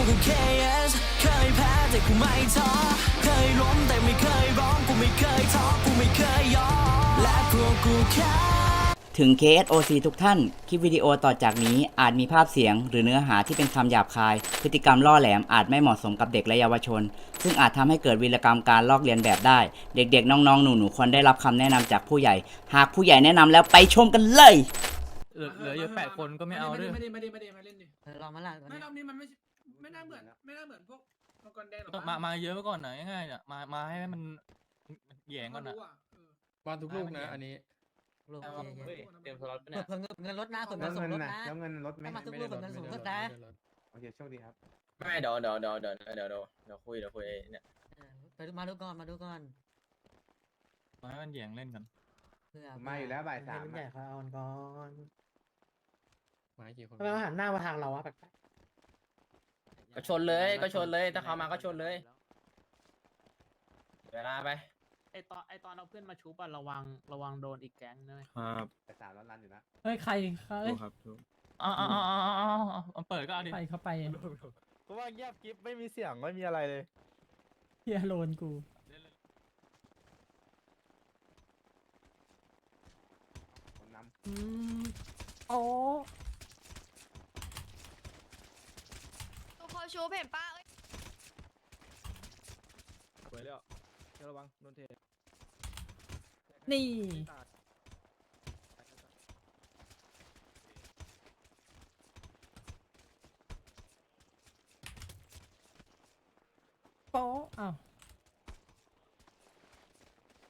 กูก็ KS เคยแพ้แต่กูไม่ท้อ เคยล้มแต่ไม่เคยร้อง กูไม่เคยท้อ กูไม่เคยยอม และพวกกูแค่ถึง KSOC ทุกท่าน คลิปวิดีโอต่อจากนี้อาจมีภาพเสียง หรือเนื้อหาที่เป็นคำหยาบคาย พฤติกรรมล่อแหลมอาจไม่เหมาะสมกับเด็กและเยาวชน ซึ่งอาจทำให้เกิดวีรกรรมการลอกเลียนแบบได้ เด็กๆ น้องๆ หนูๆควรได้รับคำแนะนำจากผู้ใหญ่ หากผู้ใหญ่แนะนำแล้วไปชมกันเลย เหลือเหลืออยู่แปดคนก็ไม่เอาด้วยไม่ได้ไม่ได้ไม่ได้มาเล่นดิเออลองมาละตอนไม่นี้รอบนี้มันไม่ใช่ ไม่น่าเหมือน ไม่น่าเหมือนพวกมังกรแดงหรอกต้องมามาเยอะไว้ก่อนหน่อยง่ายๆอะมามาให้มันแหย่งก่อนนะนะบอลทุกลูกนะ อันนี้ลูกเอาโอเคเฮ้ยโอเตรียมสล็อตไปเคเนี่ยเพิ่มเงินลดนะส่วนเงิแล้นวส่งเงินลดนะนะ แล้วเงินลดไหมถ้ามา ทุกไม่ลูได้กลดเงินสูงไม่สุดได้นะลดโอเคโชคดีครับ ไม่เดี๋ยวเดี๋ยวเดี๋ยวเดี๋ยวเดี๋ยวเดี๋ยวเดี๋ยวคุยเดี๋ยวคุยเนี่ยเออไปดูมาดูก่อนมาดูก่อนมาให้มันแหย่งเล่นกันเพื่อมาอยู่แล้วบ่ายสามใหญ่เขาเอาก่อนมากี่คนทำไมเขาหันหน้ามาทางเราวะแปลก ก็ชนเลยก็ชนเลยถ้าเขามาก็ชนเลย เวลาไปไอตอนไอตอนเอาเพื่อนมาชุบอะระวังระวังโดนอีกแก๊งด้วยครับบ่ายสามแล้วรันอยู่นะเฮ้ยใครเฮ้ยครับทุกอ๋ออ๋ออ๋ออ๋ออ๋อเปิดก็เอาดิใครเข้าไปกูว่าเงียบกิ๊บไม่มีเสียงไม่มีอะไรเลย เฮียโลนกูคนนอืมโอ้ ตัวเขา ชูเห็นป้าเอ้ยสวยแล้วระวังโดนเทนี่โป๊ะอ้าว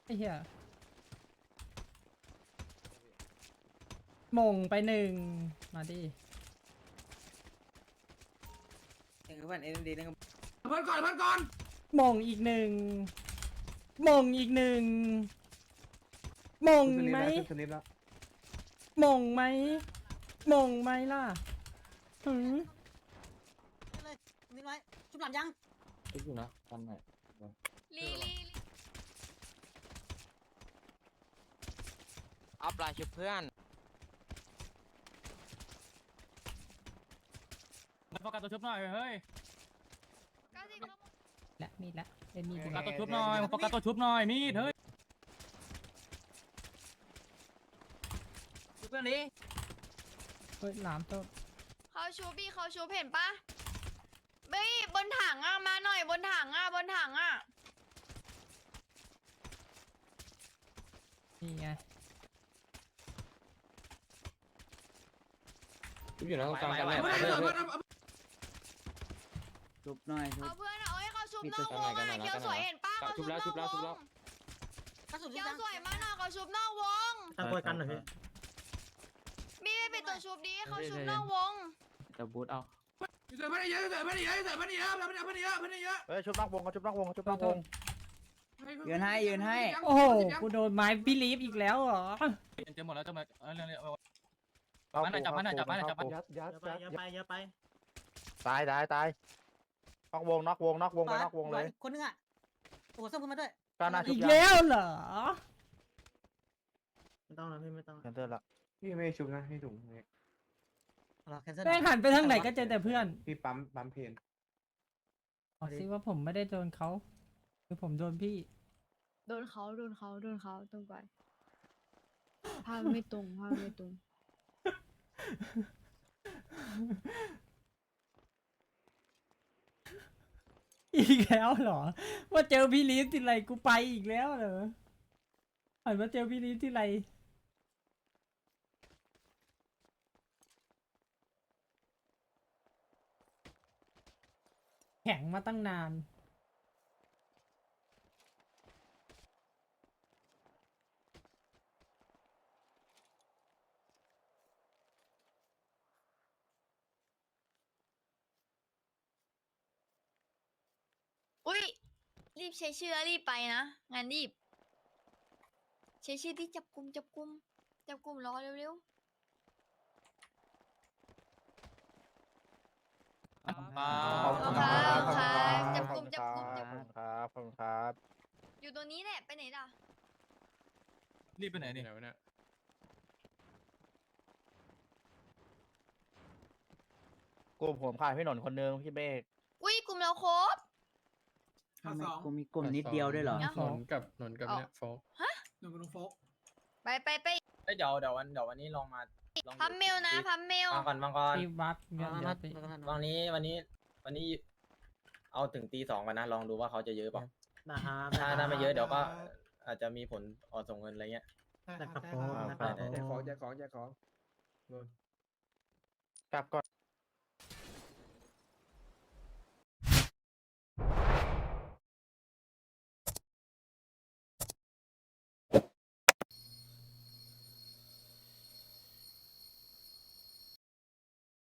ไอ้เหี้ยมงไปหนึ่งมาดิ ยังกับเพื่อนเอ็นดีนั่งก่อนเพื่อนก่อนมองอีกหนึ่งมองอีกหนึ่งมองไหมแล้วขึ้นสลิปแล้วมงไหมมองไหมล่ะหืมเลยนี่ไว้ชุบหลังยังคิดอยู่นะทำไงลีลีลีอัพไลน์ชุบเพื่อน โฟกัส ตัวชุบหน่อยเฮ้ยเก้าสิบและมีดละเป็นมีดโฟอยู่กัสแล้วตัวชุบหน่อยโฟกัสตัวชุบหน่อยมีดเฮ้ยเพื่อนนี้เฮ้ยหลามตัวเขาชูพี่เขาชูเห็นปะเฮ้ยบนถังอะมาหน่อยบนถังอะบนถังอะนี่ไงชุบอยู่นะตรงกลางกันเพื่แล้อนเพื่อนเพื่อน ชุบหน่อยชุบ เอาเพื่อนเอาให้เขาชุบมีนตัอวกวงอะเกียวสวยเห็นปะเขาชุบนอกวงกระสุนเกียวยังสวยมาหน่อยเขาชุบนอกวงตั้งกวยกันหน่อยพี่มีไม่เป็นตัวชุบดีเขาชุบนอกวงจะบูทเอาเสือเพื่อนเยอะเสือเพื่อนเยอะเสือเพื่อนเยอะเพื่อนเยอะเพื่อนเยอะเพื่อนเยอะเฮ้ยชุบนอกวงเขาชุบนอกวงเขาชุบนอกวงโอ้โหกูโดนไม้บิลีฟอีกแล้วเหรอเจะหมดแล้วจะมาเรื่องนี้เข้ามันน่ะจับมันน่ะจับมันน่ะจับมันยัดยัดยัดอย่ายัดไปอย่าไปตายตายตาย นอกวงนอกวงนอกวงไปนอกวงเลยคนนึงอะโอ้โหส่งขึ้นมาด้วยก้าวหน้าชุอีบกยังแล้วเหรอ ไม่ต้องนะพี่ไม่ต้องแคนเซิลละพี่ไม่ได้ชุบนะพี่ถุงนี่เอาล่ะแคนเซิลแม่งหันไปทางไหนก็เจอแต่เพื่อนพี่ปั๊มปั๊มเพนบอกสิว่าผมไม่ได้โดนเขาคือผมโดนพี่ โดนเขาโดนเขาโดนเขาตรงไปภาพไม่ตรงภาพไม่ตรง อีกแล้วเหรอ ว่าเจอพี่ลีฟที่ไรกูไปอีกแล้วเหรอหันมาเจอพี่ลีฟที่ไรแข็งมาตั้งนาน อุ้ย รีบใช้ชื่อแล้วรีบไปนะ งานรีบใช้ชื่อที่จับกลุ่มจับกลุ่มจับกลุ่มรอเร็วครับขอบคุณครับครับจับกลุ่มจับกลุ่มจับกลุ่มครับขอบคุณครับๆอยู่ตรงนี้แหละไปไหนล่ะ รีบไปไหนนี่ไหนวะเนี่ยกลุ่มผมขายพี่หนนคนนึงพี่เบกอุ้ยกลุ่มเราครบ ข่าวสองกูมีกลุ่มนิดเดียวด้วยเหรอเอ้านนกับนนกับเนี่ยโฟกหนึ่งกับน้องโฟกไปไปไปเอ้ยเดี๋ยวเดี๋ยววันเดี๋ยววันนี้ลองมาลองพัมเมลนะพัมเมลฟังก่อนฟังก่อนตีบักเงี้ยเดี๋ยวไปวันนี้วันนี้ วันนี้ เอาถึงตีสองกันนะลองดูว่าเขาจะเยอะเปล่านะฮะถ้าถ้าไม่เยอะเดี๋ยวก็ อาจจะมีผลออกส่งเงินอะไรเงี้ยนะครับโฟกอ่านะครับได้แจกของแจกของแจกของกลับก่อน